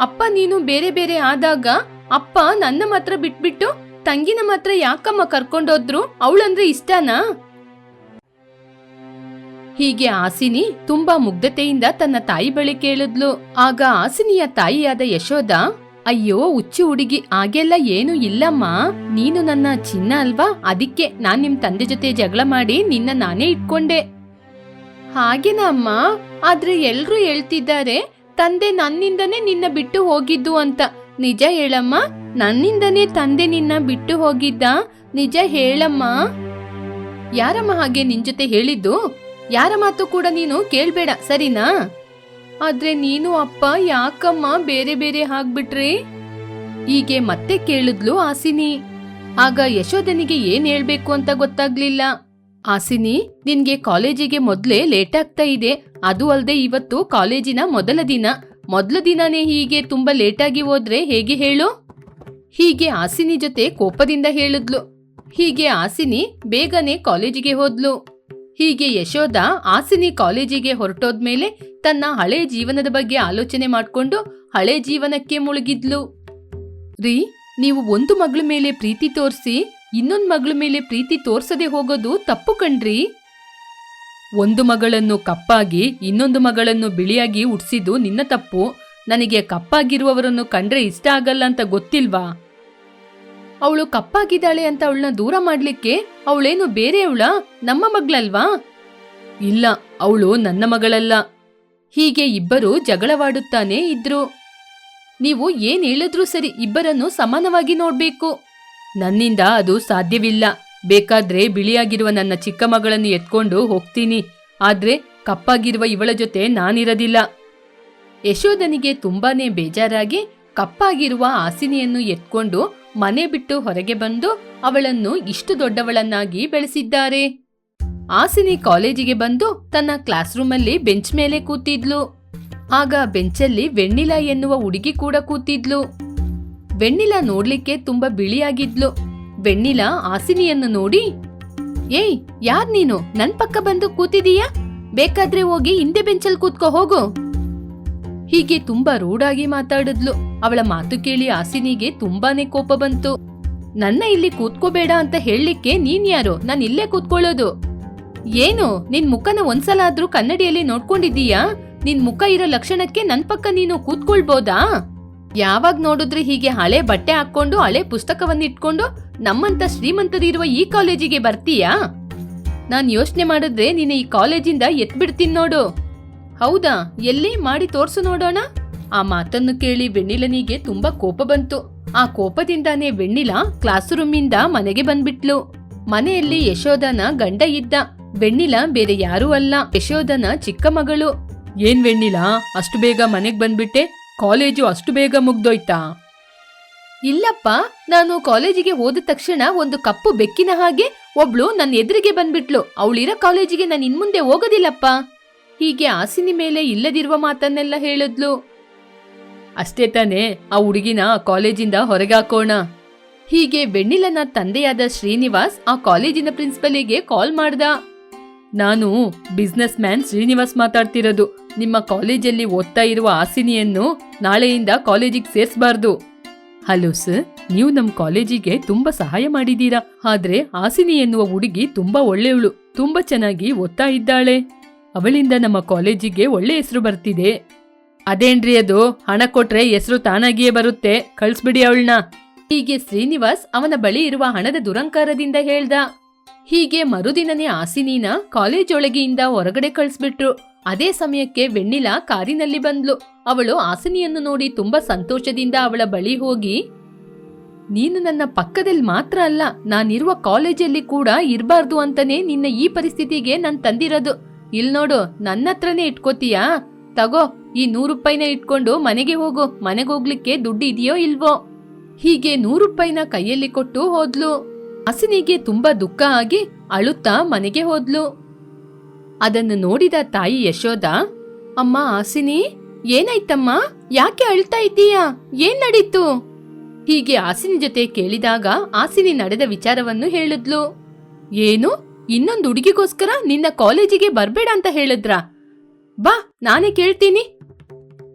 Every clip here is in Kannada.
ಅಪ್ಪ ನೀನು ಬೇರೆ ಬೇರೆ ಆದಾಗ ಅಪ್ಪ ನನ್ನ ಮಾತ್ರ ಬಿಟ್ಬಿಟ್ಟು ತಂಗಿನ ಮಾತ್ರ ಯಾಕಮ್ಮ ಕರ್ಕೊಂಡೋದ್ರು? ಅವಳಂದ್ರೆ ಇಷ್ಟನಾ? ಹೀಗೆ ಆಸಿನಿ ತುಂಬಾ ಮುಗ್ಧತೆಯಿಂದ ತನ್ನ ತಾಯಿ ಬಳಿ ಕೇಳಿದ್ಲು. ಆಗ ಆಸಿನಿಯ ತಾಯಿಯಾದ ಯಶೋದ ಅಯ್ಯೋ, ಹುಚ್ಚು ಹುಡುಗಿ ಆಗೆಲ್ಲ ಏನು ಇಲ್ಲಮ್ಮ. ನೀನು ನನ್ನ ಚಿನ್ನ ಅಲ್ವಾ? ಅದಕ್ಕೆ ನಾನ್ ನಿಮ್ ತಂದೆ ಜೊತೆ ಜಗಳ ಮಾಡಿ ನಿನ್ನ ನಾನೇ ಇಟ್ಕೊಂಡೆ. ಹಾಗೇನಾ ಅಮ್ಮ? ಆದ್ರೆ ಎಲ್ರೂ ಹೇಳ್ತಿದ್ದಾರೆ ತಂದೆ ನನ್ನಿಂದನೇ ನಿನ್ನ ಬಿಟ್ಟು ಹೋಗಿದ್ದು ಅಂತ. ನಿಜ ಹೇಳಮ್ಮ, ನನ್ನಿಂದನೇ ತಂದೆ ನಿನ್ನ ಬಿಟ್ಟು ಹೋಗಿದ್ದ? ನಿಜ ಹೇಳಮ್ಮ. ಯಾರಮ್ಮ ಹಾಗೆ ನಿನ್ ಜೊತೆ ಹೇಳಿದ್ದು? ಯಾರ ಮಾತು ಕೂಡ ನೀನು ಕೇಳ್ಬೇಡ, ಸರಿನಾ? ಆದ್ರೆ ನೀನು ಅಪ್ಪ, ಯಾಕಮ್ಮ ಬೇರೆ ಬೇರೆ ಹಾಕ್ಬಿಟ್ರಿ ಹೀಗೆ ಮತ್ತೆ ಕೇಳಿದ್ಲು ಆಸಿನಿ ಆಗ ಯಶೋಧನಿಗೆ ಏನ್ ಹೇಳ್ಬೇಕು ಅಂತ ಗೊತ್ತಾಗ್ಲಿಲ್ಲ. ಆಸಿನಿ, ನಿನ್ಗೆ ಕಾಲೇಜಿಗೆ ಮೊದ್ಲೇ ಲೇಟ್ ಆಗ್ತಾ ಇದೆ. ಅದು ಅಲ್ಲದೆ ಇವತ್ತು ಕಾಲೇಜಿನ ಮೊದಲ ದಿನ. ಮೊದಲ ದಿನನೇ ಹೀಗೆ ತುಂಬಾ ಲೇಟಾಗಿ ಹೋದ್ರೆ ಹೇಗೆ ಹೇಳು? ಹೀಗೆ ಆಸಿನಿ ಜೊತೆ ಕೋಪದಿಂದ ಹೇಳಿದ್ಲು. ಹೀಗೆ ಆಸಿನಿ ಬೇಗನೆ ಕಾಲೇಜಿಗೆ ಹೋದ್ಲು. ಹೀಗೆ ಯಶೋದ ಆಸಿನಿ ಕಾಲೇಜಿಗೆ ಹೊರಟೋದ್ಮೇಲೆ ತನ್ನ ಹಳೆ ಜೀವನದ ಬಗ್ಗೆ ಆಲೋಚನೆ ಮಾಡಿಕೊಂಡು ಹಳೆ ಜೀವನಕ್ಕೆ ಮುಳುಗಿದ್ಲು. ರೀ, ನೀವು ಒಂದು ಮಗಳ ಮೇಲೆ ಪ್ರೀತಿ ತೋರಿಸಿ ಇನ್ನೊಂದ್ ಮಗಳ ಮೇಲೆ ಪ್ರೀತಿ ತೋರ್ಸದೆ ಹೋಗೋದು ತಪ್ಪು ಕಣ್ರಿ. ಒಂದು ಮಗಳನ್ನು ಕಪ್ಪಾಗಿ, ಇನ್ನೊಂದು ಮಗಳನ್ನು ಬಿಳಿಯಾಗಿ ಉಡ್ಸಿದ್ದು ನಿನ್ನ ತಪ್ಪು. ನನಗೆ ಕಪ್ಪಾಗಿರುವವರನ್ನು ಕಂಡ್ರೆ ಇಷ್ಟ ಆಗಲ್ಲ ಅಂತ ಗೊತ್ತಿಲ್ವಾ? ಅವಳು ಕಪ್ಪಾಗಿದ್ದಾಳೆ ಅಂತ ಅವಳನ್ನ ದೂರ ಮಾಡ್ಲಿಕ್ಕೆ ಅವಳೇನು ಬೇರೆಯವಳ ನಮ್ಮ ಮಗಳಲ್ವಾ? ಇಲ್ಲ, ಅವಳು ನನ್ನ ಮಗಳಲ್ಲ. ಹೀಗೆ ಇಬ್ಬರು ಜಗಳವಾಡುತ್ತಾನೇ ಇದ್ರು. ನೀವು ಏನ್ ಹೇಳಿದ್ರೂ ಸರಿ ಇಬ್ಬರನ್ನು ಸಮಾನವಾಗಿ ನೋಡ್ಬೇಕು. ನನ್ನಿಂದ ಅದು ಸಾಧ್ಯವಿಲ್ಲ. ಬೇಕಾದ್ರೆ ಬಿಳಿಯಾಗಿರುವ ನನ್ನ ಚಿಕ್ಕ ಮಗಳನ್ನು ಎತ್ಕೊಂಡು ಹೋಗ್ತೀನಿ. ಆದ್ರೆ ಕಪ್ಪಾಗಿರುವ ಇವಳ ಜೊತೆ ನಾನಿರದಿಲ್ಲ. ಯಶೋಧನಿಗೆ ತುಂಬಾನೇ ಬೇಜಾರಾಗಿ ಕಪ್ಪಾಗಿರುವ ಆಸಿನಿಯನ್ನು ಎತ್ಕೊಂಡು ಮನೆ ಬಿಟ್ಟು ಹೊರಗೆ ಬಂದು ಅವಳನ್ನು ಇಷ್ಟು ದೊಡ್ಡವಳನ್ನಾಗಿ ಬೆಳೆಸಿದ್ದಾರೆ. ಆಸಿನಿ ಕಾಲೇಜಿಗೆ ಬಂದು ತನ್ನ ಕ್ಲಾಸ್ ರೂಮಲ್ಲಿ ಬೆಂಚ್ ಮೇಲೆ ಕೂತಿದ್ಲು. ಆಗ ಬೆಂಚಲ್ಲಿ ವೆಣ್ಣಿಲಾ ಎನ್ನುವ ಹುಡುಗಿ ಕೂಡ ಕೂತಿದ್ಲು. ವೆಣ್ಣಿಲಾ ನೋಡ್ಲಿಕ್ಕೆ ತುಂಬಾ ಬಿಳಿಯಾಗಿದ್ಲು. ವೆಣ್ಣಿಲಾ ಆಸಿನಿಯನ್ನು ನೋಡಿ, ಏಯ್, ಯಾರ್ ನೀನು? ನನ್ ಪಕ್ಕ ಬಂದು ಕೂತಿದೀಯಾ? ಬೇಕಾದ್ರೆ ಹೋಗಿ ಹಿಂದೆ ಬೆಂಚಲ್ ಕೂತ್ಕೋ, ಹೋಗು. ಹೀಗೆ ತುಂಬಾ ರೂಢಾಗಿ ಮಾತಾಡಿದ್ಲು. ಅವಳ ಮಾತು ಕೇಳಿ ಆಸಿನಿಗೆ ತುಂಬಾನೇ ಕೋಪ ಬಂತು. ನನ್ನ ಇಲ್ಲಿ ಕೂತ್ಕೋಬೇಡ ಅಂತ ಹೇಳಲಿಕ್ಕೆ ನೀನ್ ಯಾರು? ನಾನು ಇಲ್ಲೇ ಕೂತ್ಕೊಳ್ಳೋದು. ಏನು? ನಿನ್ ಮುಖನ ಒಂದ್ಸಲ ಆದ್ರೂ ಕನ್ನಡಿಯಲ್ಲಿ ನೋಡ್ಕೊಂಡಿದ್ದೀಯಾ? ನಿನ್ ಮುಖ ಇರೋ ಲಕ್ಷಣಕ್ಕೆ ನನ್ ಪಕ್ಕ ನೀನು ಕೂತ್ಕೊಳ್ಬೋದಾ? ಯಾವಾಗ ನೋಡಿದ್ರೆ ಹೀಗೆ ಹಳೆ ಬಟ್ಟೆ ಹಾಕೊಂಡು ಹಳೆ ಪುಸ್ತಕವನ್ನ ಇಟ್ಕೊಂಡು ನಮ್ಮಂತ ಶ್ರೀಮಂತರಿರುವ ಈ ಕಾಲೇಜಿಗೆ ಬರ್ತೀಯಾ? ನಾನ್ ಯೋಚನೆ ಮಾಡಿದ್ರೆ ನೀನು ಈ ಕಾಲೇಜಿಂದ ಎತ್ಬಿಡ್ತೀನಿ ನೋಡು. ಹೌದಾ? ಎಲ್ಲಿ ಮಾಡಿ ತೋರ್ಸು ನೋಡೋಣ. ಆ ಮಾತನ್ನು ಕೇಳಿ ವೆಣ್ಣಿಲನಿಗೆ ತುಂಬಾ ಕೋಪ ಬಂತು. ಆ ಕೋಪದಿಂದಾನೇ ವೆಣ್ಣಿಲ ಕ್ಲಾಸ್ ರೂಮಿಂದ ಮನೆಗೆ ಬಂದ್ಬಿಟ್ಲು. ಮನೆಯಲ್ಲಿ ಯಶೋಧನ ಗಂಡ ಇದ್ದ. ವೆಣ್ಣಿಲ ಬೇರೆ ಯಾರೂ ಅಲ್ಲ. ಯಶೋಧನ ಚಿಕ್ಕ ಮಗಳು. ಏನ್ ವೆಣ್ಣಿಲ? ಅಷ್ಟು ಬೇಗ ಮನೆಗ್ ಬಂದ್ಬಿಟ್ಟೆ? ಕಾಲೇಜು ಅಷ್ಟು ಬೇಗ ಮುಗ್ದೋಯ್ತಾ? ಇಲ್ಲಪ್ಪ, ನಾನು ಕಾಲೇಜಿಗೆ ಹೋದ ತಕ್ಷಣ ಒಂದು ಕಪ್ಪು ಬೆಕ್ಕಿನ ಹಾಗೆ ಒಬ್ಳು ನನ್ನ ಎದುರಿಗೆ ಬಂದ್ಬಿಟ್ಲು. ಅವಳಿರೋ ಕಾಲೇಜಿಗೆ ನಾನು ಇನ್ಮುಂದೆ ಹೋಗೋದಿಲ್ಲಪ್ಪ. ಹೀಗೆ ಆಸಿನಿ ಮೇಲೆ ಇಲ್ಲದಿರುವ ಮಾತನ್ನೆಲ್ಲ ಹೇಳಿದ್ಲು. ಅಷ್ಟೇ ತಾನೇ, ಆ ಹುಡುಗಿನ ಕಾಲೇಜಿಂದ ಹೊರಗೆ ಹಾಕೋಣ. ಹೀಗೆ ಬೆಣ್ಣಿಲನ ತಂದೆಯಾದ ಶ್ರೀನಿವಾಸ್ ಆ ಕಾಲೇಜಿನ ಪ್ರಿನ್ಸಿಪಲಿಗೆ ಕಾಲ್ ಮಾಡ್ದ. ನಾನು ಬಿಸ್ನೆಸ್ ಮ್ಯಾನ್ ಶ್ರೀನಿವಾಸ್ ಮಾತಾಡ್ತಿರೋದು. ನಿಮ್ಮ ಕಾಲೇಜಲ್ಲಿ ಓದ್ತಾ ಇರುವ ಆಸಿನಿಯನ್ನು ನಾಳೆಯಿಂದ ಕಾಲೇಜಿಗೆ ಸೇರ್ಸ್ಬಾರ್ದು. ಹಲೋ ಸರ್, ನೀವು ನಮ್ಮ ಕಾಲೇಜಿಗೆ ತುಂಬಾ ಸಹಾಯ ಮಾಡಿದೀರಾ ಆದ್ರೆ ಆಸಿನಿ ಎನ್ನುವ ಹುಡುಗಿ ತುಂಬಾ ಒಳ್ಳೆಯವಳು, ತುಂಬಾ ಚೆನ್ನಾಗಿ ಓದ್ತಾ ಇದ್ದಾಳೆ. ಅವಳಿಂದ ನಮ್ಮ ಕಾಲೇಜಿಗೆ ಒಳ್ಳೆ ಹೆಸರು ಬರ್ತಿದೆ. ಅದೇನ್ರಿ ಅದು? ಹಣ ಕೊಟ್ರೆ ಹೆಸರು ತಾನಾಗಿಯೇ ಬರುತ್ತೆ. ಕಳ್ಸ್ಬಿಡಿ ಅವಳನ್ನ. ಹೀಗೆ ಶ್ರೀನಿವಾಸ್ ಅವನ ಬಳಿ ಇರುವ ಹಣದ ದುರಂಕಾರದಿಂದ ಹೇಳ್ದ. ಹೀಗೆ ಮರುದಿನನೇ ಆಸಿನೀನ ಕಾಲೇಜ್ ಒಳಗೆಯಿಂದ ಹೊರಗಡೆ ಕಳಿಸ್ಬಿಟ್ರು. ಅದೇ ಸಮಯಕ್ಕೆ ವೆಣ್ಣಿಲ ಕಾರಿನಲ್ಲಿ ಬಂದ್ಲು. ಅವಳು ಆಸಿನಿಯನ್ನು ನೋಡಿ ತುಂಬಾ ಸಂತೋಷದಿಂದ ಅವಳ ಬಳಿ ಹೋಗಿ, ನೀನು ನನ್ನ ಪಕ್ಕದಲ್ಲಿ ಮಾತ್ರ ಅಲ್ಲ, ನಾನಿರುವ ಕಾಲೇಜಲ್ಲಿ ಕೂಡ ಇರಬಾರ್ದು ಅಂತಾನೆ ನಿನ್ನ ಈ ಪರಿಸ್ಥಿತಿಗೆ ನಾನು ತಂದಿರೋದು. ಇಲ್ ನೋಡು ನನ್ನ ಹತ್ರನೇ ಇಟ್ಕೋತೀಯಾ? ತಗೋ, ಈ ನೂರು ರೂಪಾಯಿನ ಇಟ್ಕೊಂಡು ಮನೆಗೆ ಹೋಗು, ಮನೆಗೆ ಹೋಗ್ಲಿಕ್ಕೆ ದುಡ್ಡು ಇದೆಯೋ ಇಲ್ವೋ? ಹೀಗೆ ನೂರು ರೂಪಾಯಿನ ಕೈಯಲ್ಲಿ ಕೊಟ್ಟು ಹೋದ್ಲು. ಹಸಿನಿಗೆ ತುಂಬಾ ದುಃಖ ಆಗಿ ಅಳುತ್ತಾ ಮನೆಗೆ ಹೋದ್ಲು. ಅದನ್ನು ನೋಡಿದ ತಾಯಿ ಯಶೋದ ಅಮ್ಮ ಆಸಿನಿ ಏನಾಯ್ತಮ್ಮ? ಯಾಕೆ ಅಳ್ತಾ ಇದ್ದೀಯಾ? ಏನ್ ನಡೀತು? ಹೀಗೆ ಆಸಿನಿ ಜೊತೆ ಕೇಳಿದಾಗ ಆಸಿನಿ ನಡೆದ ವಿಚಾರವನ್ನು ಹೇಳಿದ್ಲು. ಏನು? ಇನ್ನೊಂದು ಹುಡುಗಿಗೋಸ್ಕರ ನಿನ್ನ ಕಾಲೇಜಿಗೆ ಬರ್ಬೇಡ ಅಂತ ಹೇಳಿದ್ರ? ಬಾ, ನಾನೇ ಕೇಳ್ತೀನಿ.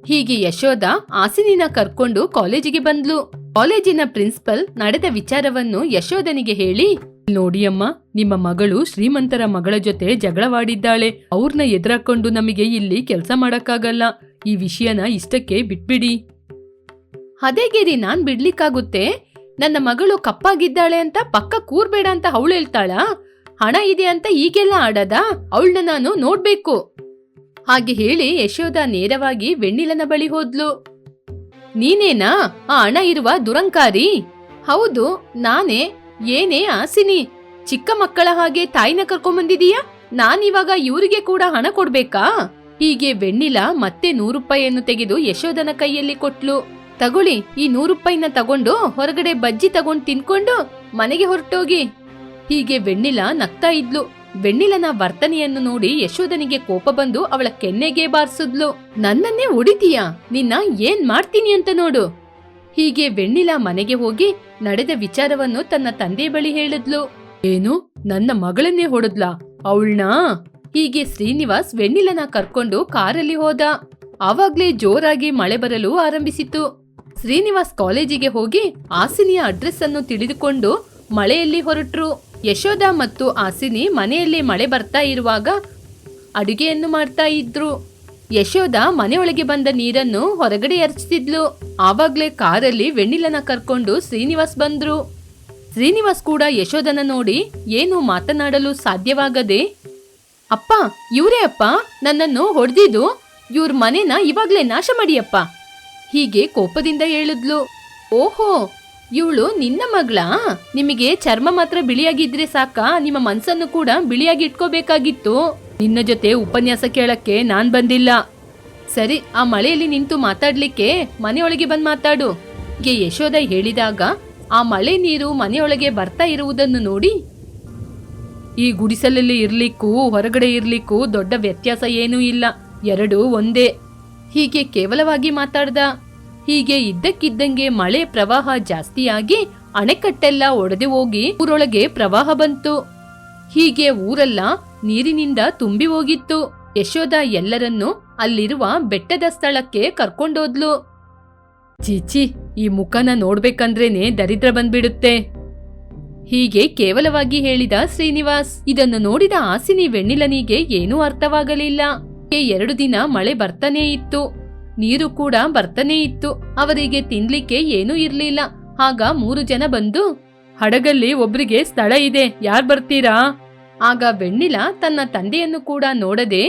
ಹೀಗೆ ಯಶೋದ ಹಾಸಿನಿನ ಕರ್ಕೊಂಡು ಕಾಲೇಜಿಗೆ ಬಂದ್ಲು. ಕಾಲೇಜಿನ ಪ್ರಿನ್ಸಿಪಲ್ ನಡೆದ ವಿಚಾರವನ್ನು ಯಶೋಧನಿಗೆ ಹೇಳಿ, ನೋಡಿ ಅಮ್ಮ, ನಿಮ್ಮ ಮಗಳು ಶ್ರೀಮಂತರ ಮಗಳ ಜೊತೆ ಜಗಳವಾಡಿದ್ದಾಳೆ. ಅವ್ರನ್ನ ಎದುರಾಕೊಂಡು ನಮಗೆ ಇಲ್ಲಿ ಕೆಲಸ ಮಾಡಕ್ಕಾಗಲ್ಲ. ಈ ವಿಷಯನ ಇಷ್ಟಕ್ಕೆ ಬಿಟ್ಬಿಡಿ. ಅದೇ ಗಿರಿ ನಾನ್ ಬಿಡ್ಲಿಕ್ಕಾಗುತ್ತೆ. ನನ್ನ ಮಗಳು ಕಪ್ಪಾಗಿದ್ದಾಳೆ ಅಂತ ಪಕ್ಕ ಕೂರ್ಬೇಡ ಅಂತ ಅವಳು ಹೇಳ್ತಾಳಾ? ಹಣ ಇದೆ ಅಂತ ಈಗೆಲ್ಲ ಆಡದ? ಅವಳನ್ನ ನಾನು ನೋಡ್ಬೇಕು. ಹಾಗೆ ಹೇಳಿ ಯಶೋಧ ನೇರವಾಗಿ ವೆಣ್ಣಿಲನ ಬಳಿ ಹೋದ್ಲು. ನೀನೇನಾ? ಆ ಹಣ ಇರುವ ದುರಂಕಾರಿ? ಹೌದು, ನಾನೇ, ಏನೇ ಆಸಿನಿ. ಚಿಕ್ಕ ಮಕ್ಕಳ ಹಾಗೆ ತಾಯಿನ ಕರ್ಕೊಂಬಂದಿದೀಯಾ? ನಾನಿವಾಗ ಇವರಿಗೆ ಕೂಡ ಹಣ ಕೊಡ್ಬೇಕಾ? ಹೀಗೆ ವೆಣ್ಣಿಲ ಮತ್ತೆ ನೂರು ರೂಪಾಯಿಯನ್ನು ತೆಗೆದು ಯಶೋಧನ ಕೈಯಲ್ಲಿ ಕೊಟ್ಲು. ತಗೊಳ್ಳಿ, ಈ ನೂರು ರೂಪಾಯಿನ ತಗೊಂಡು ಹೊರಗಡೆ ಬಜ್ಜಿ ತಗೊಂಡು ತಿನ್ಕೊಂಡು ಮನೆಗೆ ಹೊರಟೋಗಿ. ಹೀಗೆ ವೆಣ್ಣಿಲ ನಗ್ತಾ ಇದ್ಲು. ವೆಣ್ಣಿಲನ ವರ್ತನೆಯನ್ನು ನೋಡಿ ಯಶೋಧನಿಗೆ ಕೋಪ ಬಂದು ಅವಳ ಕೆನ್ನೆಗೆ ಬಾರಿಸಿದ್ಲು. ನನ್ನನ್ನೇ ಹೊಡಿತೀಯ ನಿನ್ನ ಏನ್ ಮಾಡ್ತೀನಿ ಅಂತ ನೋಡು. ಹೀಗೆ ವೆಣ್ಣಿಲ ಮನೆಗೆ ಹೋಗಿ ನಡೆದ ವಿಚಾರವನ್ನು ತನ್ನ ತಂದೆ ಬಳಿ ಹೇಳಿದ್ಲು. ಏನು? ನನ್ನ ಮಗಳನ್ನೇ ಹೊಡೆದ್ಲಾ? ಅವಳನ್ನ ಹೀಗೆ ಶ್ರೀನಿವಾಸ್ ವೆಣ್ಣಿಲನ ಕರ್ಕೊಂಡು ಕಾರಲ್ಲಿ ಹೋದ. ಆವಾಗ್ಲೇ ಜೋರಾಗಿ ಮಳೆ ಬರಲು ಆರಂಭಿಸಿತು ಶ್ರೀನಿವಾಸ್ ಕಾಲೇಜಿಗೆ ಹೋಗಿ ಆಸಿನಿಯ ಅಡ್ರೆಸ್ ಅನ್ನು ತಿಳಿದುಕೊಂಡು ಮಳೆಯಲ್ಲಿ ಹೊರಟ್ರು. ಯಶೋದ ಮತ್ತು ಆಸಿನಿ ಮನೆಯಲ್ಲಿ ಮಳೆ ಬರ್ತಾ ಇರುವಾಗ ಅಡುಗೆಯನ್ನು ಮಾಡ್ತಾ ಇದ್ರು. ಯಶೋಧ ಮನೆಯೊಳಗೆ ಬಂದ ನೀರನ್ನು ಹೊರಗಡೆ ಎರಚಿಸಿದ್ಲು ಆವಾಗ್ಲೇ ಕಾರಲ್ಲಿ ವೆಣ್ಣಿಲನ ಕರ್ಕೊಂಡು ಶ್ರೀನಿವಾಸ್ ಬಂದ್ರು. ಶ್ರೀನಿವಾಸ್ ಕೂಡ ಯಶೋದನ ನೋಡಿ ಏನು ಮಾತನಾಡಲು ಸಾಧ್ಯವಾಗದೆ, ಅಪ್ಪ, ಇವರೇ ಅಪ್ಪ? ನನ್ನನ್ನು ಹೊಡೆದಿದ್ದು? ಇವ್ರ ಮನೆನ ಇವಾಗ್ಲೇ ನಾಶ ಮಾಡಿಯಪ್ಪ ಹೀಗೆ ಕೋಪದಿಂದ ಹೇಳಿದ್ಲು. ಓಹೋ ಇವಳು ನಿನ್ನ ಮಗಳಾ? ನಿಮಗೆ ಚರ್ಮ ಮಾತ್ರ ಬಿಳಿಯಾಗಿದ್ರೆ ಸಾಕ? ನಿಮ್ಮ ಮನ್ಸನ್ನು ಕೂಡ ಬಿಳಿಯಾಗಿ ಇಟ್ಕೋಬೇಕಾಗಿತ್ತು. ನಿನ್ನ ಜೊತೆ ಉಪನ್ಯಾಸ ಕೇಳಕ್ಕೆ ನಾನ್ ಬಂದಿಲ್ಲ. ಸರಿ, ಆ ಮಳೆಯಲ್ಲಿ ನಿಂತು ಮಾತಾಡ್ಲಿಕ್ಕೆ ಮನೆಯೊಳಗೆ ಬಂದ್ ಮಾತಾಡು. ಗೆ ಯಶೋದ ಹೇಳಿದಾಗ, ಆ ಮಳೆ ನೀರು ಮನೆಯೊಳಗೆ ಬರ್ತಾ ಇರುವುದನ್ನು ನೋಡಿ. ಈ ಗುಡಿಸಲಲ್ಲಿ ಇರ್ಲಿಕ್ಕೂ ಹೊರಗಡೆ ಇರ್ಲಿಕ್ಕೂ ದೊಡ್ಡ ವ್ಯತ್ಯಾಸ ಏನೂ ಇಲ್ಲ. ಎರಡೂ ಒಂದೇ. ಹೀಗೆ ಕೇವಲವಾಗಿ ಮಾತಾಡ್ದ ಹೀಗೆ ಇದ್ದಕ್ಕಿದ್ದಂಗೆ ಮಳೆ ಪ್ರವಾಹ ಜಾಸ್ತಿಯಾಗಿ ಅಣೆಕಟ್ಟೆಲ್ಲ ಒಡೆದು ಹೋಗಿ ಊರೊಳಗೆ ಪ್ರವಾಹ ಬಂತು. ಹೀಗೆ ಊರೆಲ್ಲ ನೀರಿನಿಂದ ತುಂಬಿ ಹೋಗಿತ್ತು. ಯಶೋದ ಎಲ್ಲರನ್ನು ಅಲ್ಲಿರುವ ಬೆಟ್ಟದ ಸ್ಥಳಕ್ಕೆ ಕರ್ಕೊಂಡೋದ್ಲು. ಚೀಚಿ ಈ ಮುಖನ ನೋಡ್ಬೇಕಂದ್ರೇನೆ ದರಿದ್ರ ಬಂದ್ಬಿಡುತ್ತೆ. ಹೀಗೆ ಕೇವಲವಾಗಿ ಹೇಳಿದ ಶ್ರೀನಿವಾಸ್, ಇದನ್ನು ನೋಡಿದ ಆಸಿನಿ ವೆಣ್ಣಿಲನಿಗೆ ಏನೂ ಅರ್ಥವಾಗಲಿಲ್ಲ. ಎರಡು ದಿನ ಮಳೆ ಬರ್ತಾನೇ ಇತ್ತು. ನೀರು ಕೂಡ ಬರ್ತನೇ ಇತ್ತು. ಅವರಿಗೆ ತಿನ್ಲಿಕ್ಕೆ ಏನೂ ಇರ್ಲಿಲ್ಲ. ಆಗ ಮೂರು ಜನ ಬಂದು, ಹಡಗಲ್ಲಿ ಒಬ್ರಿಗೆ ಸ್ಥಳ ಇದೆ. ಯಾರ್ ಬರ್ತೀರಾ? ಆಗ ಬೆಣ್ಣಿಲ ತನ್ನ ತಂದೆಯನ್ನು ಕೂಡ ನೋಡದೆ,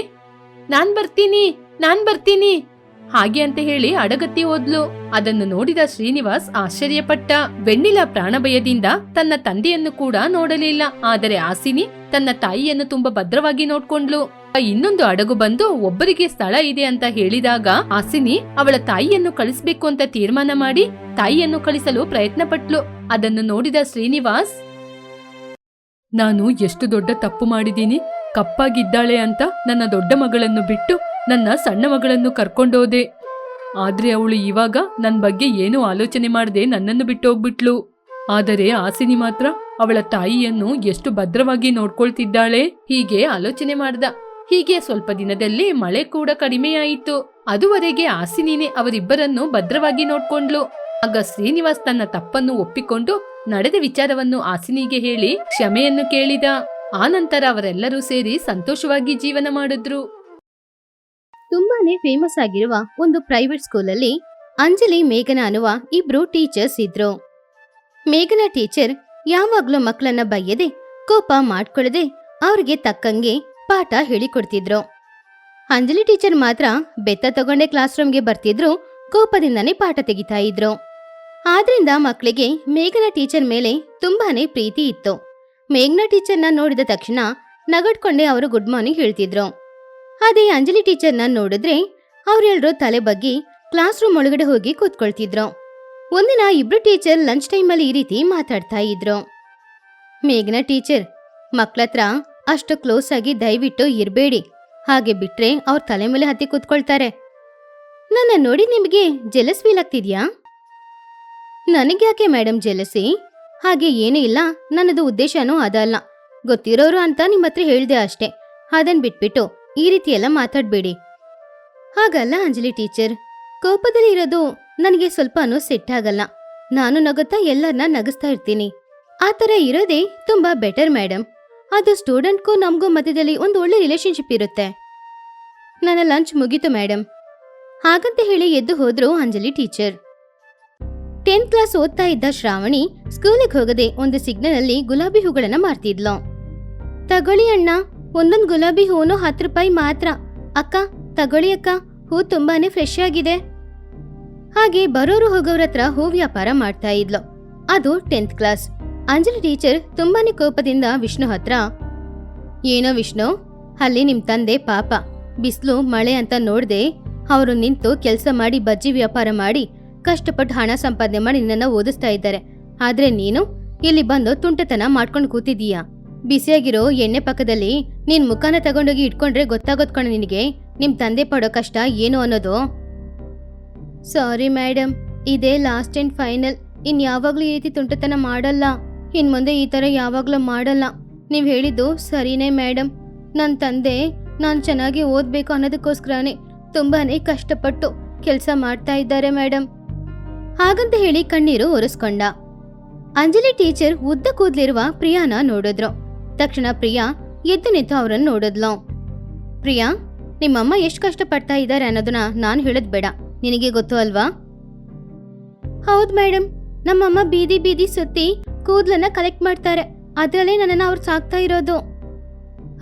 ನಾನ್ ಬರ್ತೀನಿ ನಾನ್ ಬರ್ತೀನಿ. ಹಾಗೆ ಅಂತ ಹೇಳಿ ಅಡಗತ್ತಿ ಹೋದ್ಲು. ಅದನ್ನು ನೋಡಿದ ಶ್ರೀನಿವಾಸ್ ಆಶ್ಚರ್ಯಪಟ್ಟ. ಬೆಣ್ಣಿಲ ಪ್ರಾಣಭಯದಿಂದ ತನ್ನ ತಂದೆಯನ್ನು ಕೂಡ ನೋಡಲಿಲ್ಲ. ಆದರೆ ಆಸಿನಿ ತನ್ನ ತಾಯಿಯನ್ನು ತುಂಬಾ ಭದ್ರವಾಗಿ ನೋಡ್ಕೊಂಡ್ಲು ಇನ್ನೊಂದು ಹಡಗು ಬಂದು ಒಬ್ಬರಿಗೆ ಸ್ಥಳ ಇದೆ ಅಂತ ಹೇಳಿದಾಗ ಆಸಿನಿ ಅವಳ ತಾಯಿಯನ್ನು ಕಳಿಸ್ಬೇಕು ಅಂತ ತೀರ್ಮಾನ ಮಾಡಿ ತಾಯಿಯನ್ನು ಕಳಿಸಲು ಪ್ರಯತ್ನ ಪಟ್ಲು ಅದನ್ನು ನೋಡಿದ ಶ್ರೀನಿವಾಸ್, ನಾನು ಎಷ್ಟು ದೊಡ್ಡ ತಪ್ಪು ಮಾಡಿದ್ದೀನಿ. ಕಪ್ಪಾಗಿದ್ದಾಳೆ ಅಂತ ನನ್ನ ದೊಡ್ಡ ಮಗಳನ್ನು ಬಿಟ್ಟು ನನ್ನ ಸಣ್ಣ ಮಗಳನ್ನು ಕರ್ಕೊಂಡೋದೆ. ಆದ್ರೆ ಅವಳು ಇವಾಗ ನನ್ನ ಬಗ್ಗೆ ಏನೂ ಆಲೋಚನೆ ಮಾಡದೆ ನನ್ನನ್ನು ಬಿಟ್ಟು ಹೋಗ್ಬಿಟ್ಲು ಆದರೆ ಆಸಿನಿ ಮಾತ್ರ ಅವಳ ತಾಯಿಯನ್ನು ಎಷ್ಟು ಭದ್ರವಾಗಿ ನೋಡ್ಕೊಳ್ತಿದ್ದಾಳೆ? ಹೀಗೆ ಆಲೋಚನೆ ಮಾಡ್ದ. ಹೀಗೆ ಸ್ವಲ್ಪ ದಿನದಲ್ಲೇ ಮಳೆ ಕೂಡ ಕಡಿಮೆಯಾಯಿತು ಅದುವರೆಗೆ ಆಸಿನಿನೇ ಅವರಿಬ್ಬರನ್ನು ಭದ್ರವಾಗಿ ನೋಡ್ಕೊಂಡ್ಲು. ಆಗ ಶ್ರೀನಿವಾಸ್ ತನ್ನ ತಪ್ಪನ್ನು ಒಪ್ಪಿಕೊಂಡು ನಡೆದ ವಿಚಾರವನ್ನು ಆಸಿನಿಗೆ ಹೇಳಿ ಕ್ಷಮೆಯನ್ನು ಕೇಳಿದ. ಆನಂತರ ಅವರೆಲ್ಲರೂ ಸೇರಿ ಸಂತೋಷವಾಗಿ ಜೀವನ ಮಾಡಿದ್ರು. ತುಂಬಾನೇ ಫೇಮಸ್ ಆಗಿರುವ ಒಂದು ಪ್ರೈವೇಟ್ ಸ್ಕೂಲಲ್ಲಿ ಅಂಜಲಿ, ಮೇಘನ ಅನ್ನುವ ಇಬ್ರು ಟೀಚರ್ಸ್ ಇದ್ರು. ಮೇಘನ ಟೀಚರ್ ಯಾವಾಗ್ಲೂ ಮಕ್ಕಳನ್ನ ಬಯ್ಯದೆ ಕೋಪ ಮಾಡ್ಕೊಳ್ಳದೆ ಅವ್ರಿಗೆ ತಕ್ಕಂಗೆ ಪಾಠ ಹೇಳಿಕೊಡ್ತಿದ್ರು. ಅಂಜಲಿ ಟೀಚರ್ ಮಾತ್ರ ಬೆತ್ತ ತಗೊಂಡೆ ಕ್ಲಾಸ್ ರೂಮ್ಗೆ ಬರ್ತಿದ್ರು, ಕೋಪದಿಂದನೇ ಪಾಠ ತೆಗಿತಾ ಇದ್ರು. ಆದ್ರಿಂದ ಮಕ್ಕಳಿಗೆ ಮೇಘನ ಟೀಚರ್ ಮೇಲೆ ತುಂಬಾನೇ ಪ್ರೀತಿ ಇತ್ತು. ಮೇಘನಾ ಟೀಚರ್ನ ನೋಡಿದ ತಕ್ಷಣ ನಗಡ್ಕೊಂಡೆ ಅವರು ಗುಡ್ ಮಾರ್ನಿಂಗ್ ಹೇಳ್ತಿದ್ರು. ಅದೇ ಅಂಜಲಿ ಟೀಚರ್ನ ನೋಡಿದ್ರೆ ಅವ್ರೆಲ್ರೂ ತಲೆ ಬಗ್ಗಿ ಕ್ಲಾಸ್ ರೂಮ್ ಒಳಗಡೆ ಹೋಗಿ ಕೂತ್ಕೊಳ್ತಿದ್ರು. ಒಂದಿನ ಇಬ್ರು ಟೀಚರ್ ಲಂಚ್ ಟೈಮಲ್ಲಿ ಈ ರೀತಿ ಮಾತಾಡ್ತಾ ಇದ್ರು. ಮೇಘನಾ ಟೀಚರ್, ಮಕ್ಳತ್ರ ಅಷ್ಟು ಕ್ಲೋಸ್ ಆಗಿ ದಯವಿಟ್ಟು ಇರಬೇಡಿ. ಹಾಗೆ ಬಿಟ್ರೆ ಅವ್ರ ತಲೆ ಮೇಲೆ ಹತ್ತಿ ಕೂತ್ಕೊಳ್ತಾರೆ. ನನ್ನ ನೋಡಿ ನಿಮಗೆ ಜೆಲಸ್ ಫೀಲ್ ಆಗ್ತಿದ್ಯಾ? ನನಗ್ಯಾಕೆ ಮೇಡಮ್ ಜೆಲಸಿ ಹಾಗೆ ಏನೂ ಇಲ್ಲ, ನನ್ನದು ಉದ್ದೇಶನೂ ಅದಲ್ಲ. ಗೊತ್ತಿರೋರು ಅಂತ ನಿಮ್ಮ ಹತ್ರ ಹೇಳ್ದೆ ಅಷ್ಟೇ. ಅದನ್ ಬಿಟ್ಬಿಟ್ಟು ಈ ರೀತಿ ಎಲ್ಲ ಮಾತಾಡ್ಬೇಡಿ. ಹಾಗಲ್ಲ ಅಂಜಲಿ ಟೀಚರ್. ಕೋಪದಲ್ಲಿ ಇರೋದು ನನಗೆ ಸ್ವಲ್ಪನೂ ಸೆಟ್ ಆಗಲ್ಲ. ನಾನು ನಗುತ್ತಾ ಎಲ್ಲರನ್ನ ನಗಿಸ್ತಾ ಇರ್ತೀನಿ. ಆ ಥರ ಇರೋದೇ ತುಂಬಾ ಬೆಟರ್ ಮೇಡಮ್ ಅದು ಸ್ಟೂಡೆಂಟ್ಗೂ ನಮಗೂ ಮಧ್ಯದಲ್ಲಿ ಒಂದು ಒಳ್ಳೆ ರಿಲೇಶನ್ಶಿಪ್ ಇರುತ್ತೆ. ನನ್ನ ಲಂಚ್ ಮುಗೀತು ಮೇಡಮ್ ಹಾಗಂತ ಹೇಳಿ ಎದ್ದು ಹೋದ್ರು ಅಂಜಲಿ ಟೀಚರ್ ಟೆಂತ್ ಕ್ಲಾಸ್ ಓದ್ತಾ ಇದ್ದ ಶ್ರಾವಣಿ ಸ್ಕೂಲಿಗೆ ಹೋಗದೆ ಒಂದು ಸಿಗ್ನಲ್ ಅಲ್ಲಿ ಗುಲಾಬಿ ಹೂಗಳನ್ನ ಮಾರ್ತಿದ್ಲು. ತಗೊಳ್ಳಿ ಅಣ್ಣ, ಒಂದೊಂದು ಗುಲಾಬಿ ಹೂನು ಹತ್ತು ರೂಪಾಯಿ ಮಾತ್ರ. ಅಕ್ಕ, ತಗೊಳ್ಳಿ ಅಕ್ಕ, ಹೂ ತುಂಬಾನೇ ಫ್ರೆಶ್ ಆಗಿದೆ. ಹಾಗೆ ಬರೋರು ಹೋಗೋರ ಹತ್ರ ಹೂ ವ್ಯಾಪಾರ ಮಾಡ್ತಾ ಇದ್ಲು. ಅದು ಟೆಂತ್ ಕ್ಲಾಸ್ ಅಂಜಲಿ ಟೀಚರ್ ತುಂಬಾನೇ ಕೋಪದಿಂದ ವಿಷ್ಣು ಹತ್ರ, ಏನೋ ವಿಷ್ಣು, ಅಲ್ಲಿ ನಿಮ್ ತಂದೆ ಪಾಪ. ಬಿಸಿಲು, ಮಳೆ ಅಂತ ನೋಡ್ದೆ ಅವರು ನಿಂತು ಕೆಲಸ ಮಾಡಿ ಬಜ್ಜಿ ವ್ಯಾಪಾರ ಮಾಡಿ ಕಷ್ಟಪಟ್ಟು ಹಣ ಸಂಪಾದನೆ ಮಾಡಿ ನಿನ್ನ ಓದಿಸ್ತಾ ಇದ್ದಾರೆ. ಆದ್ರೆ ನೀನು ಇಲ್ಲಿ ಬಂದು ತುಂಟತನ ಮಾಡ್ಕೊಂಡು ಕೂತಿದ್ದೀಯಾ? ಬಿಸಿಯಾಗಿರೋ ಎಣ್ಣೆ ಪಕ್ಕದಲ್ಲಿ ನಿನ್ ಮುಖಾನ ತಗೊಂಡೋಗಿ ಇಟ್ಕೊಂಡ್ರೆ ಗೊತ್ತಾಗೋದ್ ಕಣ ನಿನಗೆ. ನಿಮ್ ತಂದೆ ಪಡೋ ಕಷ್ಟ ಏನು ಅನ್ನೋದು? ಸಾರಿ ಮೇಡಮ್ ಇದೇ ಲಾಸ್ಟ್ ಅಂಡ್ ಫೈನಲ್. ಇನ್ ಯಾವಾಗ್ಲೂ ಈ ರೀತಿ ತುಂಟತನ ಮಾಡಲ್ಲ. ಇನ್ ಮುಂದೆ ಈ ತರ ಯಾವಾಗ್ಲೂ ಮಾಡಲ್ಲ. ನೀವು ಹೇಳಿದ್ದು ಸರಿನೇ ಮೇಡಮ್ ನನ್ನ ತಂದೆ ನಾನು ಚೆನ್ನಾಗಿ ಓದ್ಬೇಕು ಅನ್ನೋದಕ್ಕೋಸ್ಕರನೇ ತುಂಬಾ ಕಷ್ಟಪಟ್ಟು ಕೆಲಸ ಮಾಡ್ತಾ ಇದ್ದಾರೆ ಮೇಡಮ್ ಹಾಗಂತ ಹೇಳಿ ಕಣ್ಣೀರು ಒರೆಸ್ಕೊಂಡ. ಅಂಜಲಿ ಟೀಚರ್ ಉದ್ದ ಕೂದ್ಲಿರುವ ಪ್ರಿಯಾನ ನೋಡಿದ್ರು. ತಕ್ಷಣ ಪ್ರಿಯಾ ಎದ್ದು ನಿಂತು ಅವರನ್ನು ನೋಡಿದ್ಲು. ಪ್ರಿಯಾ, ನಿಮ್ಮಮ್ಮ ಎಷ್ಟು ಕಷ್ಟಪಡ್ತಾ ಇದ್ದಾರೆ ಅನ್ನೋದನ್ನ ನಾನು ಹೇಳೋದು ಬೇಡ. ನಿನಗೆ ಗೊತ್ತು ಅಲ್ವಾ? ಹೌದು ಮೇಡಮ್ ನಮ್ಮಮ್ಮ ಬೀದಿ ಬೀದಿ ಸುತ್ತಿ ಕೂದ್ಲನ್ನ ಕಲೆಕ್ಟ್ ಮಾಡ್ತಾರೆ. ಅದರಲ್ಲೇ ನನ್ನನ್ನ ಅವ್ರು ಸಾಕ್ತಾ ಇರೋದು.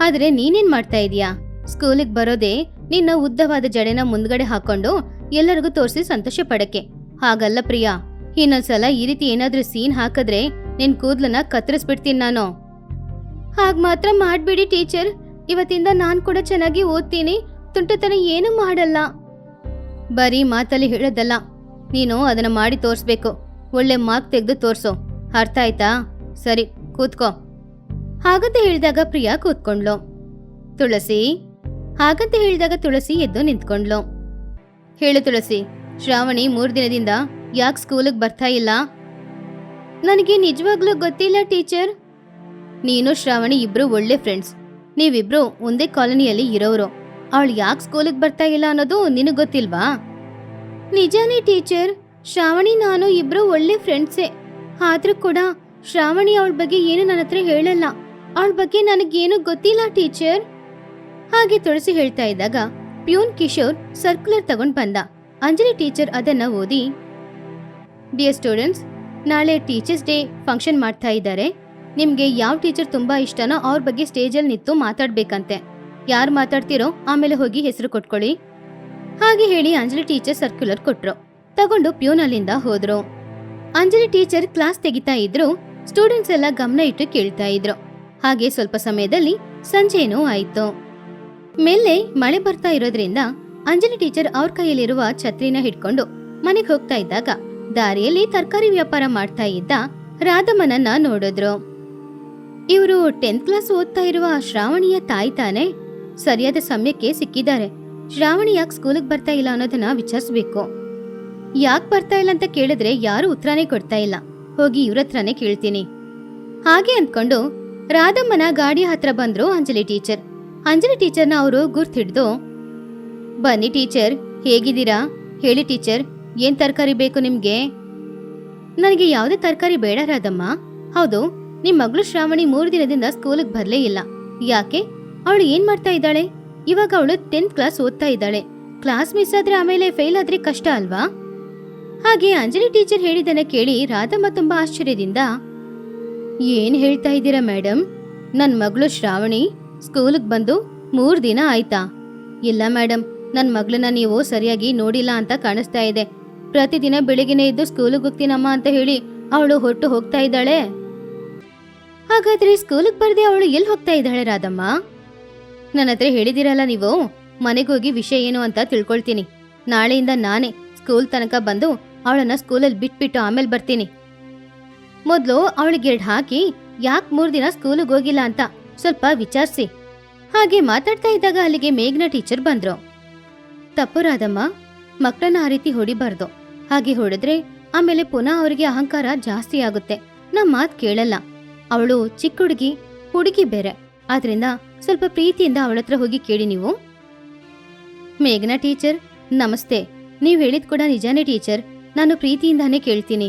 ಆದ್ರೆ ನೀನೇನ್ ಮಾಡ್ತಾ ಇದೀಯಾ ಸ್ಕೂಲಿಗೆ ಬರೋದೇ ನಿನ್ನ ಉದ್ದವಾದ ಜಡೆನ ಮುಂದ್ಗಡೆ ಹಾಕೊಂಡು ಎಲ್ಲರಿಗೂ ತೋರಿಸಿ ಸಂತೋಷ ಪಡಕ್ಕೆ. ಹಾಗಲ್ಲ ಪ್ರಿಯಾ. ಇನ್ನೊಂದ್ಸಲ ಈ ರೀತಿ ಏನಾದ್ರೂ ಸೀನ್ ಹಾಕಿದ್ರೆ ನಿನ್ ಕೂದ್ಲನ್ನ ಕತ್ತರಿಸ್ಬಿಡ್ತೀನಿ ನಾನು. ಹಾಗ ಮಾತ್ರ ಮಾಡ್ಬಿಡಿ ಟೀಚರ್. ಇವತ್ತಿಂದ ನಾನ್ ಕೂಡ ಚೆನ್ನಾಗಿ ಓದ್ತೀನಿ. ತುಂಟತನ ಏನು ಮಾಡಲ್ಲ. ಬರೀ ಮಾತಲ್ಲಿ ಹೇಳೋದಲ್ಲ. ನೀನು ಅದನ್ನ ಮಾಡಿ ತೋರಿಸ್ಬೇಕು. ಒಳ್ಳೆ ಮಾರ್ಕ್ ತೆಗೆದು ತೋರ್ಸು. ಅರ್ಥ ಆಯ್ತಾ? ಸರಿ, ಕೂತ್ಕೋ. ಹಾಗಂತ ಹೇಳಿದಾಗ ಪ್ರಿಯಾ ಕೂತ್ಕೊಂಡ್ಲು. ತುಳಸಿ, ಹಾಗಂತ ಹೇಳಿದಾಗ ತುಳಸಿ ಎದ್ದು ನಿಂತ್ಕೊಂಡ್ಲು. ಹೇಳು ತುಳಸಿ, ಶ್ರಾವಣಿ ಮೂರು ದಿನದಿಂದ ಯಾಕೆ ಸ್ಕೂಲಿಗೆ ಬರ್ತಾ ಇಲ್ಲ? ನನಗೆ ನಿಜವಾಗ್ಲೂ ಗೊತ್ತಿಲ್ಲ ಟೀಚರ್. ನೀನು ಶ್ರಾವಣಿ ಇಬ್ರು ಒಳ್ಳೆ ಫ್ರೆಂಡ್ಸ್. ನೀವಿಬ್ರು ಒಂದೇ ಕಾಲೋನಿಯಲ್ಲಿ ಇರೋರು. ಅವಳು ಯಾಕೆ ಸ್ಕೂಲಿಗೆ ಬರ್ತಾ ಇಲ್ಲ ಅನ್ನೋದು ನಿನಗೆ ಗೊತ್ತಿಲ್ವಾ? ನಿಜಾನೇ ಟೀಚರ್, ಶ್ರಾವಣಿ ನಾನು ಇಬ್ರು ಒಳ್ಳೆ ಫ್ರೆಂಡ್ಸೇ. ಆದ್ರೂ ಕೂಡ ಶ್ರಾವಣಿ ಅವಳ ಬಗ್ಗೆ ಏನು ನನ್ನ ಹತ್ರ ಹೇಳಲ್ಲ. ಅವಳ ಬಗ್ಗೆ ನನಗೇನು ಗೊತ್ತಿಲ್ಲ, ಟೀಚರ್. ಹಾಗೆ ತುಳಸಿ ಹೇಳ್ತಾ ಇದ್ದಾಗ ಪ್ಯೂನ್ ಕಿಶೋರ್ ಸರ್ಕ್ಯುಲರ್ ತಗೊಂಡ್ ಬಂದ. ಅಂಜಲಿ ಟೀಚರ್ ಅದನ್ನ ಓದಿ ಡಿಯರ್ ಸ್ಟೂಡೆಂಟ್ಸ್ ನಾಳೆ ಟೀಚರ್ಸ್ ಡೇ ಫಂಕ್ಷನ್ ಮಾಡ್ತಾ ಇದ್ದಾರೆ. ನಿಮ್ಗೆ ಯಾವ ಟೀಚರ್ ತುಂಬಾ ಇಷ್ಟನೋ ಅವ್ರ ಬಗ್ಗೆ ಸ್ಟೇಜಲ್ಲಿ ನಿಂತು ಮಾತಾಡ್ಬೇಕಂತೆ. ಯಾರು ಮಾತಾಡ್ತಿರೋ ಆಮೇಲೆ ಹೋಗಿ ಹೆಸರು ಕೊಟ್ಕೊಳ್ಳಿ. ಹಾಗೆ ಹೇಳಿ ಅಂಜಲಿ ಟೀಚರ್ ಸರ್ಕ್ಯುಲರ್ ಕೊಟ್ರು. ತಗೊಂಡು ಪ್ಯೂನ್ ಅಲ್ಲಿಂದ ಹೋದ್ರು. ಅಂಜಲಿ ಟೀಚರ್ ಕ್ಲಾಸ್ ತೆಗಿತಾ ಇದ್ರು, ಸ್ಟೂಡೆಂಟ್ಸ್ ಎಲ್ಲ ಗಮನ ಇಟ್ಟು ಕೇಳ್ತಾ ಇದ್ರು. ಹಾಗೆ ಸ್ವಲ್ಪ ಸಮಯದಲ್ಲಿ ಸಂಜೆನೂ ಆಯ್ತು. ಮೇಲೆ ಮಳೆ ಬರ್ತಾ ಇರೋದ್ರಿಂದ ಅಂಜಲಿ ಟೀಚರ್ ಅವ್ರ ಕೈಯಲ್ಲಿರುವ ಛತ್ರಿನ ಹಿಡ್ಕೊಂಡು ಮನೆಗೆ ಹೋಗ್ತಾ ಇದ್ದಾಗ ದಾರಿಯಲ್ಲಿ ತರಕಾರಿ ವ್ಯಾಪಾರ ಮಾಡ್ತಾ ಇದ್ದ ರಾಧಮ್ಮನನ್ನ ನೋಡಿದ್ರು. ಇವರು ಟೆಂತ್ ಕ್ಲಾಸ್ ಓದ್ತಾ ಇರುವ ಶ್ರಾವಣಿಯ ತಾಯಿ ತಾನೆ ಸರಿಯಾದ ಸಮಯಕ್ಕೆ ಸಿಕ್ಕಿದ್ದಾರೆ. ಶ್ರಾವಣಿ ಯಾಕೆ ಸ್ಕೂಲಿಗೆ ಬರ್ತಾ ಇಲ್ಲ ಅನ್ನೋದನ್ನ ವಿಚಾರಿಸ್ಬೇಕು. ಯಾಕೆ ಬರ್ತಾ ಇಲ್ಲ ಅಂತ ಕೇಳಿದ್ರೆ ಯಾರು ಉತ್ತರನೇ ಕೊಡ್ತಾ ಇಲ್ಲ. ಹೋಗಿ ಇವ್ರ ಹತ್ರನೇ ಕೇಳ್ತೀನಿ. ಹಾಗೆ ಅಂದ್ಕೊಂಡು ರಾಧಮ್ಮನ ಗಾಡಿ ಹತ್ರ ಬಂದ್ರು ಅಂಜಲಿ ಟೀಚರ್. ಅಂಜಲಿ ಟೀಚರ್ನ ಅವರು ಗುರ್ತಿಡ್ದು, ಬನ್ನಿ ಟೀಚರ್, ಹೇಗಿದ್ದೀರಾ? ಹೇಳಿ ಟೀಚರ್, ಏನ್ ತರಕಾರಿ ಬೇಕು ನಿಮ್ಗೆ? ನನಗೆ ಯಾವುದೇ ತರಕಾರಿ ಬೇಡ ರಾಧಮ್ಮ. ಹೌದು, ನಿಮ್ ಮಗಳು ಶ್ರಾವಣಿ ಮೂರು ದಿನದಿಂದ ಸ್ಕೂಲಿಗೆ ಬರಲೇ ಇಲ್ಲ. ಯಾಕೆ? ಅವಳು ಏನ್ ಮಾಡ್ತಾ ಇದ್ದಾಳೆ? ಇವಾಗ ಅವಳು ಟೆಂತ್ ಕ್ಲಾಸ್ ಓದ್ತಾ ಇದ್ದಾಳೆ. ಕ್ಲಾಸ್ ಮಿಸ್ ಆದ್ರೆ ಆಮೇಲೆ ಫೇಲ್ ಆದ್ರೆ ಕಷ್ಟ ಅಲ್ವಾ? ಹಾಗೆ ಅಂಜಲಿ ಟೀಚರ್ ಹೇಳಿದ್ದನ್ನ ಕೇಳಿ ರಾಧಮ್ಮ ತುಂಬಾ ಆಶ್ಚರ್ಯದಿಂದ, ಏನ್ ಹೇಳ್ತಾ ಇದ್ದೀರಾ ಮೇಡಮ್ ನನ್ ಮಗಳು ಶ್ರಾವಣಿ ಸ್ಕೂಲಿಗೆ ಬಂದು ಮೂರ್ ದಿನ ಆಯ್ತಾ? ಇಲ್ಲ ಮೇಡಮ್ ನನ್ ಮಗಳನ್ನ ನೀವು ಸರಿಯಾಗಿ ನೋಡಿಲ್ಲ ಅಂತ ಕಾಣಿಸ್ತಾ ಇದೆ. ಪ್ರತಿದಿನ ಬೆಳಿಗ್ಗೆನೇ ಇದ್ದು ಸ್ಕೂಲಿಗೆ ಹೋಗ್ತೀನಮ್ಮ ಅಂತ ಹೇಳಿ ಅವಳು ಹೊಟ್ಟು ಹೋಗ್ತಾ ಇದ್ದಾಳೆ. ಹಾಗಾದ್ರೆ ಸ್ಕೂಲಿಗೆ ಬರದೆ ಅವಳು ಎಲ್ಲಿ ಹೋಗ್ತಾ ಇದ್ದಾಳೆ ರಾಧಮ್ಮ? ನನ್ನ ಹತ್ರ ಹೇಳಿದಿರಲ್ಲ ನೀವು ಮನೆಗೋಗಿ ವಿಷಯ ಏನು ಅಂತ ತಿಳ್ಕೊಳ್ತೀನಿ. ನಾಳೆಯಿಂದ ನಾನೇ ಸ್ಕೂಲ್ ತನಕ ಬಂದು ಅವಳನ್ನ ಸ್ಕೂಲಲ್ಲಿ ಬಿಟ್ಬಿಟ್ಟು ಆಮೇಲೆ ಬರ್ತೀನಿ. ಮೊದಲು ಅವಳಿಗೆ ಎರಡು ಹಾಕಿ, ಯಾಕೆ ಮೂರು ದಿನ ಸ್ಕೂಲಿಗೆ ಹೋಗಿಲ್ಲ ಅಂತ ಸ್ವಲ್ಪ ವಿಚಾರಿಸಿ. ಹಾಗೆ ಮಾತಾಡ್ತಾ ಇದ್ದಾಗ ಅಲ್ಲಿಗೆ ಮೇಘ್ನ ಟೀಚರ್ ಬಂದ್ರು. ತಪ್ಪು ರಾಧಮ್ಮ ಮಕ್ಕಳನ್ನ ಆ ರೀತಿ ಹೊಡಿಬಾರ್ದು. ಹಾಗೆ ಹೊಡೆದ್ರೆ ಆಮೇಲೆ ಪುನಃ ಅವರಿಗೆ ಅಹಂಕಾರ ಜಾಸ್ತಿ ಆಗುತ್ತೆ. ನಮ್ಮ ಮಾತು ಕೇಳಲ್ಲ. ಅವಳು ಚಿಕ್ಕ ಹುಡುಗಿ ಹುಡುಗಿ ಬೇರೆ. ಆದ್ರಿಂದ ಸ್ವಲ್ಪ ಪ್ರೀತಿಯಿಂದ ಅವಳ ಹತ್ರ ಹೋಗಿ ಕೇಳಿ ನೀವು. ಮೇಘ್ನ ಟೀಚರ್, ನಮಸ್ತೆ. ನೀವು ಹೇಳಿದ್ ಕೂಡ ನಿಜಾನೇ ಟೀಚರ್. ನಾನು ಪ್ರೀತಿಯಿಂದಾನೇ ಕೇಳ್ತೀನಿ.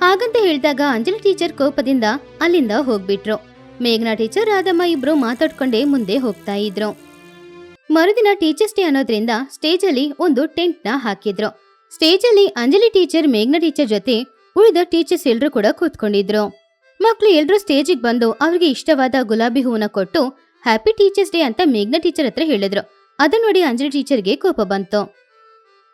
ಹಾಗಂತ ಹೇಳಿದಾಗ ಅಂಜಲಿ ಟೀಚರ್ ಕೋಪದಿಂದ ಅಲ್ಲಿಂದ ಹೋಗ್ಬಿಟ್ರು. ಮೇಘನಾ ಟೀಚರ್ ರಾಧಮ್ಮ ಇಬ್ರು ಮಾತಾಡ್ಕೊಂಡೇ ಮುಂದೆ ಹೋಗ್ತಾ ಇದ್ರು. ಮರುದಿನ ಟೀಚರ್ಸ್ ಡೇ ಅನ್ನೋದ್ರಿಂದ ಸ್ಟೇಜ್ ಅಲ್ಲಿ ಒಂದು ಟೆಂಟ್ನ ಹಾಕಿದ್ರು. ಸ್ಟೇಜ್ ಅಲ್ಲಿ ಅಂಜಲಿ ಟೀಚರ್, ಮೇಘನಾ ಟೀಚರ್ ಜೊತೆ ಉಳಿದ ಟೀಚರ್ಸ್ ಎಲ್ರು ಕೂಡ ಕೂತ್ಕೊಂಡಿದ್ರು. ಮಕ್ಳು ಎಲ್ರು ಸ್ಟೇಜಿಗೆ ಬಂದು ಅವ್ರಿಗೆ ಇಷ್ಟವಾದ ಗುಲಾಬಿ ಹೂವನ್ನ ಕೊಟ್ಟು ಹ್ಯಾಪಿ ಟೀಚರ್ಸ್ ಡೇ ಅಂತ ಮೇಘನಾ ಟೀಚರ್ ಹತ್ರ ಹೇಳಿದ್ರು. ಅದನ್ನ ನೋಡಿ ಅಂಜಲಿ ಟೀಚರ್ಗೆ ಕೋಪ ಬಂತು.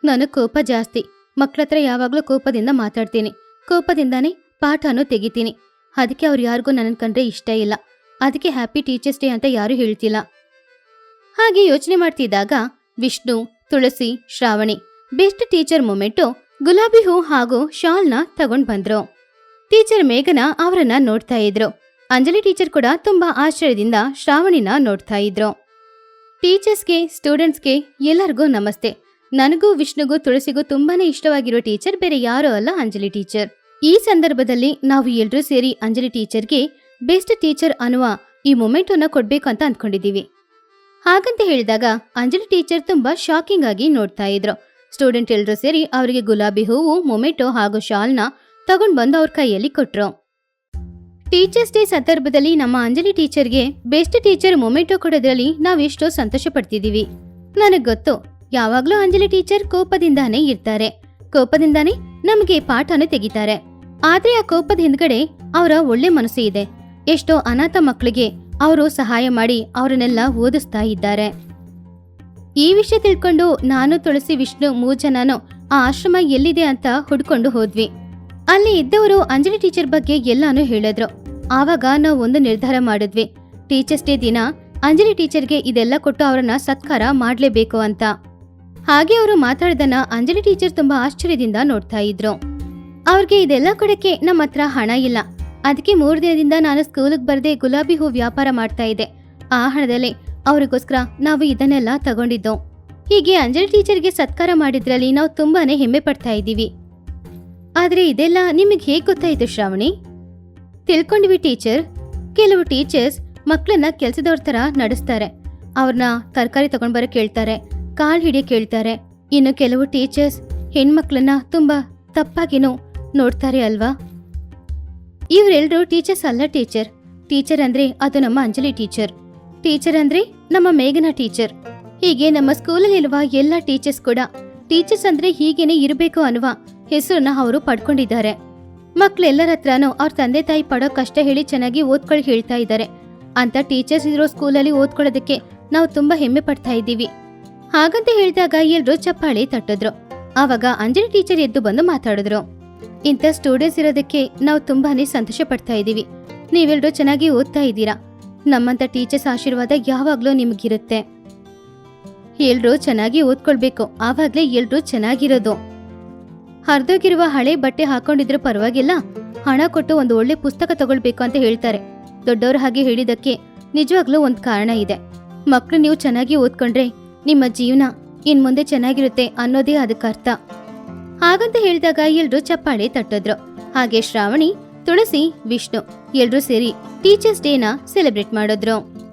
ನನಗ್ ಕೋಪ ಜಾಸ್ತಿ. ಮಕ್ಳ ಹತ್ರ ಯಾವಾಗ್ಲೂ ಕೋಪದಿಂದ ಮಾತಾಡ್ತೀನಿ. ಕೋಪದಿಂದಾನೇ ಪಾಠನೂ ತೆಗಿತೀನಿ. ಅದಕ್ಕೆ ಅವ್ರು ಯಾರಿಗೂ ನನ್ನ ಕಂಡ್ರೆ ಇಷ್ಟ ಇಲ್ಲ. ಅದಕ್ಕೆ ಹ್ಯಾಪಿ ಟೀಚರ್ಸ್ ಡೇ ಅಂತ ಯಾರು ಹೇಳ್ತಿಲ್ಲ. ಹಾಗೆ ಯೋಚನೆ ಮಾಡ್ತಿದ್ದಾಗ Vishnu, Tulasi, Shravani best teacher moment ಗುಲಾಬಿ ಹೂ ಹಾಗೂ ಶಾಲ್ನ ತಗೊಂಡ್ ಬಂದ್ರು. ಟೀಚರ್ ಮೇಘನ ಅವರನ್ನ ನೋಡ್ತಾ ಇದ್ರು. ಅಂಜಲಿ ಟೀಚರ್ ಕೂಡ ತುಂಬಾ ಆಶ್ಚರ್ಯದಿಂದ ಶ್ರಾವಣಿನ ನೋಡ್ತಾ ಇದ್ರು. ಟೀಚರ್ಸ್ಗೆ, ಸ್ಟೂಡೆಂಟ್ಸ್ಗೆ ಎಲ್ಲರಿಗೂ ನಮಸ್ತೆ. ನನಗೂ, ವಿಷ್ಣುಗೂ, ತುಳಸಿಗೂ ತುಂಬಾನೇ ಇಷ್ಟವಾಗಿರೋ ಟೀಚರ್ ಬೇರೆ ಯಾರೋ ಅಲ್ಲ ಅಂಜಲಿ ಟೀಚರ್. ಈ ಸಂದರ್ಭದಲ್ಲಿ ನಾವು ಎಲ್ಲರೂ ಸೇರಿ ಅಂಜಲಿ ಟೀಚರ್ಗೆ ಬೆಸ್ಟ್ ಟೀಚರ್ ಅನ್ನುವ ಈ ಮೊಮೆಂಟ್ ಅನ್ನ ಕೊಡ್ಬೇಕು ಅಂತ ಅಂದ್ಕೊಂಡಿದ್ದೀವಿ. ಹಾಗಂತ ಹೇಳಿದಾಗ ಅಂಜಲಿ ಟೀಚರ್ ತುಂಬಾ ಶಾಕಿಂಗ್ ಆಗಿ ನೋಡ್ತಾ ಇದ್ರು. ಸ್ಟೂಡೆಂಟ್ ಎಲ್ಲರೂ ಸೇರಿ ಅವರಿಗೆ ಗುಲಾಬಿ ಹೂವು, ಮೊಮೆಟೊ ಹಾಗೂ ಶಾಲ್ನ ತಗೊಂಡ್ ಬಂದು ಅವ್ರ ಕೈಯಲ್ಲಿ ಕೊಟ್ರು. ಟೀಚರ್ಸ್ ಡೇ ಸಂದರ್ಭದಲ್ಲಿ ನಮ್ಮ ಅಂಜಲಿ ಟೀಚರ್ಗೆ ಬೆಸ್ಟ್ ಟೀಚರ್ ಮೊಮೆಟೊ ಕೊಡೋದ್ರಲ್ಲಿ ನಾವೆಷ್ಟೋ ಸಂತೋಷ ಪಡ್ತಿದೀವಿ ನನಗ್ ಗೊತ್ತು. ಯಾವಾಗ್ಲೂ ಅಂಜಲಿ ಟೀಚರ್ ಕೋಪದಿಂದಾನೇ ಇರ್ತಾರೆ. ಕೋಪದಿಂದಾನೇ ನಮಗೆ ಪಾಠನೂ ತೆಗಿತಾರೆ. ಆದ್ರೆ ಆ ಕೋಪದ ಹಿಂದ್ಗಡೆ ಅವರ ಒಳ್ಳೆ ಮನಸ್ಸು ಇದೆ. ಎಷ್ಟೋ ಅನಾಥ ಮಕ್ಕಳಿಗೆ ಅವರು ಸಹಾಯ ಮಾಡಿ ಅವರನ್ನೆಲ್ಲ ಓದಿಸ್ತಾ ಇದ್ದಾರೆ. ಈ ವಿಷಯ ತಿಳ್ಕೊಂಡು ನಾನು ತುಳಸಿ ವಿಷ್ಣು ಮೂರ್ ಆ ಆಶ್ರಮ ಎಲ್ಲಿದೆ ಅಂತ ಹುಡ್ಕೊಂಡು ಹೋದ್ವಿ. ಅಲ್ಲಿ ಇದ್ದವರು ಅಂಜಲಿ ಟೀಚರ್ ಬಗ್ಗೆ ಎಲ್ಲಾನು ಹೇಳಿದ್ರು. ಆವಾಗ ನಾವು ಒಂದು ನಿರ್ಧಾರ ಮಾಡಿದ್ವಿ. ಟೀಚರ್ಸ್ ಡೇ ದಿನ ಅಂಜಲಿ ಟೀಚರ್ಗೆ ಇದೆಲ್ಲ ಕೊಟ್ಟು ಅವರನ್ನ ಸತ್ಕಾರ ಮಾಡಲೇಬೇಕು ಅಂತ. ಹಾಗೆ ಅವರು ಮಾತಾಡ್ದನ್ನ ಅಂಜಲಿ ಟೀಚರ್ ತುಂಬಾ ಆಶ್ಚರ್ಯದಿಂದ ನೋಡ್ತಾ ಇದ್ರು. ಅವ್ರಿಗೆ ಇದೆಲ್ಲ ಕೊಡಕ್ಕೆ ನಮ್ಮ ಹತ್ರ ಹಣ ಇಲ್ಲ. ಅದಕ್ಕೆ ಮೂರು ದಿನದಿಂದ ನಾನು ಸ್ಕೂಲಿಗೆ ಬರದೆ ಗುಲಾಬಿ ಹೂ ವ್ಯಾಪಾರ ಮಾಡ್ತಾ ಇದ್ದೆ. ಆ ಹಣದಲ್ಲಿ ಅವರಿಗೋಸ್ಕರ ನಾವು ಇದನ್ನೆಲ್ಲ ತಗೊಂಡಿದ್ದು. ಹೀಗೆ ಅಂಜಲಿ ಟೀಚರ್ಗೆ ಸತ್ಕಾರ ಮಾಡಿದ್ರಲ್ಲಿ ನಾವು ತುಂಬಾನೇ ಹೆಮ್ಮೆ ಪಡ್ತಾ ಇದ್ದೀವಿ. ಆದ್ರೆ ಇದೆಲ್ಲ ನಿಮಗೆ ಹೇಗೆ ಗೊತ್ತಾಯ್ತು ಶ್ರಾವಣಿ? ತಿಳ್ಕೊಂಡ್ವಿ ಟೀಚರ್. ಕೆಲವು ಟೀಚರ್ಸ್ ಮಕ್ಕಳನ್ನ ಕೆಲಸದವ್ರ ತರ ನಡೆಸ್ತಾರೆ. ಅವ್ರನ್ನ ತರಕಾರಿ ತಗೊಂಡ್ಬರ ಕೇಳ್ತಾರೆ ಕಾಲ್ ಹಿಡಿಯ ಕೇಳ್ತಾರೆ. ಇನ್ನು ಕೆಲವು ಟೀಚರ್ಸ್ ಹೆಣ್ಮಕ್ಳನ್ನ ತುಂಬಾ ತಪ್ಪಾಗಿನೂ ನೋಡ್ತಾರೆ ಅಲ್ವಾ? ಇವರೆಲ್ಲರೂ ಟೀಚರ್ಸ್ ಅಲ್ಲ ಟೀಚರ್. ಟೀಚರ್ ಅಂದ್ರೆ ಅದು ನಮ್ಮ ಅಂಜಲಿ ಟೀಚರ್. ಟೀಚರ್ ಅಂದ್ರೆ ನಮ್ಮ ಮೇಘನಾ ಟೀಚರ್. ಹೀಗೆ ನಮ್ಮ ಸ್ಕೂಲಲ್ಲಿರುವ ಎಲ್ಲ ಟೀಚರ್ಸ್ ಕೂಡ ಟೀಚರ್ಸ್ ಅಂದ್ರೆ ಹೀಗೇನೆ ಇರಬೇಕು ಅನ್ನುವ ಹೆಸರನ್ನ ಅವರು ಪಡ್ಕೊಂಡಿದ್ದಾರೆ. ಮಕ್ಳೆಲ್ಲರ ಹತ್ರನೂ ಅವ್ರ ತಂದೆ ತಾಯಿ ಪಡೋ ಕಷ್ಟ ಹೇಳಿ ಚೆನ್ನಾಗಿ ಓದ್ಕೊಳ್ಳಿ ಹೇಳ್ತಾ ಇದ್ದಾರೆ. ಅಂತ ಟೀಚರ್ಸ್ ಇರೋ ಸ್ಕೂಲಲ್ಲಿ ಓದ್ಕೊಳ್ಳೋದಕ್ಕೆ ನಾವು ತುಂಬಾ ಹೆಮ್ಮೆ ಪಡ್ತಾ ಇದ್ದೀವಿ. ಹಾಗಂತ ಹೇಳಿದಾಗ ಎಲ್ರೂ ಚಪ್ಪಾಳಿ ತಟ್ಟಿದ್ರು. ಆವಾಗ ಅಂಜಲಿ ಟೀಚರ್ ಎದ್ದು ಬಂದು ಮಾತಾಡಿದ್ರು. ಇಂಥ ಸ್ಟೂಡೆಂಟ್ಸ್ ಇರೋದಕ್ಕೆ ನಾವು ತುಂಬಾನೇ ಸಂತೋಷ ಪಡ್ತಾ ಇದ್ದೀವಿ. ನೀವೆಲ್ಲರೂ ಚೆನ್ನಾಗಿ ಓದ್ತಾ ಇದ್ದೀರಾ. ನಮ್ಮಂತ ಟೀಚರ್ಸ್ ಆಶೀರ್ವಾದ ಯಾವಾಗ್ಲೂ ನಿಮಗಿರುತ್ತೆ. ಎಲ್ರೂ ಚೆನ್ನಾಗಿ ಓದ್ಕೊಳ್ಬೇಕು. ಆವಾಗ್ಲೇ ಎಲ್ರೂ ಚೆನ್ನಾಗಿರೋದು. ಹರಿದೋಗಿರುವ ಹಳೆ ಬಟ್ಟೆ ಹಾಕೊಂಡಿದ್ರು ಪರವಾಗಿಲ್ಲ. ಹಣ ಕೊಟ್ಟು ಒಂದು ಒಳ್ಳೆ ಪುಸ್ತಕ ತಗೊಳ್ಬೇಕು ಅಂತ ಹೇಳ್ತಾರೆ. ದೊಡ್ಡವ್ರ ಹಾಗೆ ಹೇಳಿದಕ್ಕೆ ನಿಜವಾಗ್ಲೂ ಒಂದು ಕಾರಣ ಇದೆ. ಮಕ್ಕಳು ನೀವು ಚೆನ್ನಾಗಿ ಓದ್ಕೊಂಡ್ರೆ ನಿಮ್ಮ ಜೀವನ ಇನ್ ಮುಂದೆ ಚೆನ್ನಾಗಿರುತ್ತೆ ಅನ್ನೋದೇ ಅದಕ್ಕೆ ಅರ್ಥ ಹಾಗಂತ ಹೇಳಿದಾಗ ಎಲ್ರೂ ಚಪ್ಪಾಳೆ ತಟ್ಟಿದ್ರು. ಹಾಗೆ ಶ್ರಾವಣಿ, ತುಳಸಿ, ವಿಷ್ಣು ಎಲ್ರೂ ಸೇರಿ ಟೀಚರ್ಸ್ ಡೇನ ಸೆಲೆಬ್ರೇಟ್ ಮಾಡಿದ್ರು.